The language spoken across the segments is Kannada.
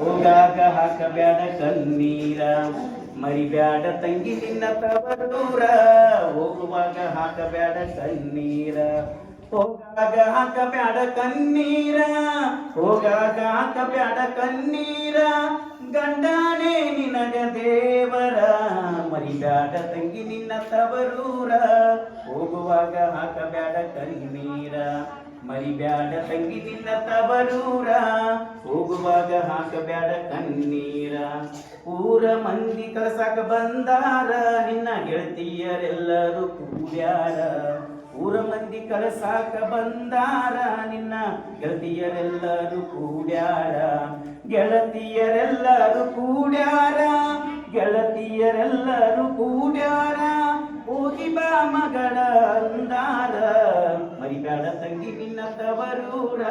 ಹೋಗಾಗ ಹಾಕಬ್ಯಾಡ ಕಣ್ಣೀರ, ಮರಿಬ್ಯಾಡ ತಂಗಿ ನಿನ್ನ ತವರೂರ. ಹೋಗುವಾಗ ಹಾಕಬ್ಯಾಡ ಕಣ್ಣೀರ, ಹೋಗಾಗ ಹಾಕಬ್ಯಾಡ ಕಣ್ಣೀರ, ಹೋಗಾಗ ಹಾಕಬ್ಯಾಡ ಕಣ್ಣೀರ. ಗಂಡಾನೇ ನಿನಗ ದೇವರ, ಮರಿಬ್ಯಾಡ ತಂಗಿ ನಿನ್ನ ತವರೂರ. ಹೋಗುವಾಗ ಹಾಕಬ್ಯಾಡ ಕಣ್ಣೀರ. ಮರಿಬ್ಯಾಡ ತಂಗಿ ನಿನ್ನ ತವರೂರ ಹೋಗುವಾಗ ಹಾಕಬ್ಯಾಡ ಕಣ್ಣೀರ. ಊರ ಮಂದಿ ಕಲಸಾಕ ಬಂದಾರ, ನಿನ್ನ ಗೆಳತಿಯರೆಲ್ಲರೂ ಕೂಡ್ಯಾರ. ಊರ ಮಂದಿ ಕಳಸಾಕ ಬಂದಾರ, ನಿನ್ನ ಗೆಳತಿಯರೆಲ್ಲರೂ ಕೂಡ್ಯಾರ. ಗೆಳತಿಯರೆಲ್ಲರೂ ಕೂಡ್ಯಾರ ಗೆಳತಿಯರೆಲ್ಲರೂ ಕೂಡ್ಯಾರ. ಹೋಗಿ ಬಾ ಮಗಳ ತಂಗಿ ನಿನ್ನ ತವರೂರ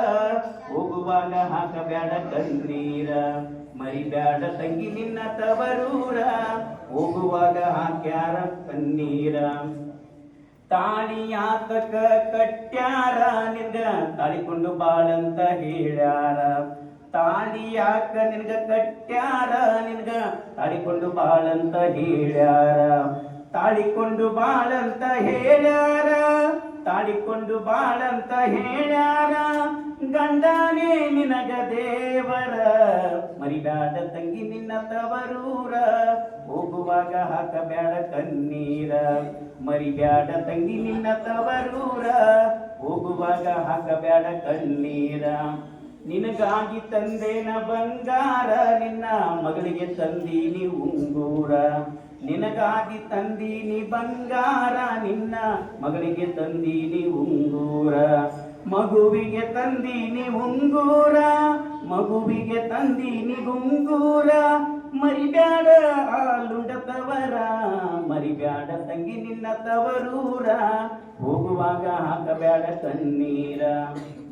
ಹೋಗುವಾಗ ಹಾಕಬೇಡ ಕಣ್ಣೀರ. ಮರಿಬೇಡ ತಂಗಿ ನಿನ್ನ ತವರೂರ ಹೋಗುವಾಗ ಹಾಕ್ಯಾರ ಕಣ್ಣೀರ. ತಾಳಿ ಆತಕ ಕಟ್ಯಾರ, ನಿನ್ಗ ತಾಳಿಕೊಂಡು ಬಾಳಂತ ಹೇಳ್ಯಾರ. ತಾಳಿ ಯಾಕ ನಿನ್ಗ ಕಟ್ಯಾರ, ನಿನ್ಗ ತಾಳಿಕೊಂಡು ಬಾಳಂತ ಹೇಳ್ಯಾರ. ತಾಳಿಕೊಂಡು ಬಾಳಂತ ಹೇಳ್ಯಾರ, ತಾಳಿಕೊಂಡು ಬಾಳಂತ ಹೇಳ್ಯಾರ, ಗಂಡನೇ ನಿನಗ ದೇವರ, ಮರಿಬ್ಯಾಡ ತಂಗಿ ನಿನ್ನ ತವರೂರ, ಹೋಗುವಾಗ ಹಾಕಬ್ಯಾಡ ಕಣ್ಣೀರ, ಮರಿಬ್ಯಾಡ ತಂಗಿ ನಿನ್ನ ತವರೂರ, ಹೋಗುವಾಗ ಹಾಕಬ್ಯಾಡ ಕಣ್ಣೀರ. ನಿನಗಾಗಿ ತಂದೇನ ಬಂಗಾರ, ನಿನ್ನ ಮಗಳಿಗೆ ತಂದೀನಿ ಉಂಗೂರ. ನಿನಗಾಗಿ ತಂದೀನಿ ಬಂಗಾರ, ನಿನ್ನ ಮಗಳಿಗೆ ತಂದೀನಿ ಉಂಗೂರ. ಮಗುವಿಗೆ ತಂದೀನಿ ಉಂಗೂರ, ಮಗುವಿಗೆ ತಂದೀನಿ ಉಂಗೂರ. ಮರಿಬ್ಯಾಡ ಹಾಲುಂಡತವರ ಮರಿಬ್ಯಾಡ ತಂಗಿ ನಿನ್ನ ತವರೂರ ಹೋಗುವಾಗ ಹಾಕಬ್ಯಾಡ ಕಣ್ಣೀರ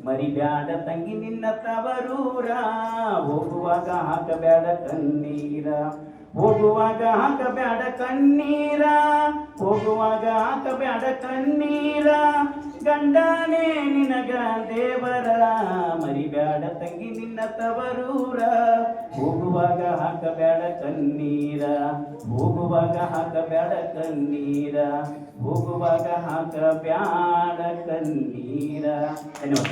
ಮರಿಬ್ಯಾಡ ತಂಗಿ ನಿನ್ನ ತವರೂರ. ಹೋಗುವಾಗ ಹಾಕಬ್ಯಾಡ ಕಣ್ಣೀರ. ಹೋಗುವಾಗ ಹಾಕಬ್ಯಾಡ ಕಣ್ಣೀರ. ಹೋಗುವಾಗ ಹಾಕಬ್ಯಾಡ ಕಣ್ಣೀರ. ಗಂಡನೇ ನಿನಗ ದೇವರ. ಮರಿಬ್ಯಾಡ ತಂಗಿ ನಿನ್ನ ತವರೂರ. ಹೋಗುವಾಗ ಹಾಕಬ್ಯಾಡ ಕಣ್ಣೀರ. ಹೋಗುವಾಗ ಹಾಕಬ್ಯಾಡ ಕಣ್ಣೀರ. ಹೋಗುವಾಗ ಹಾಕಬ್ಯಾಡ ಕಣ್ಣೀರ. ಧನ್ಯವಾದ.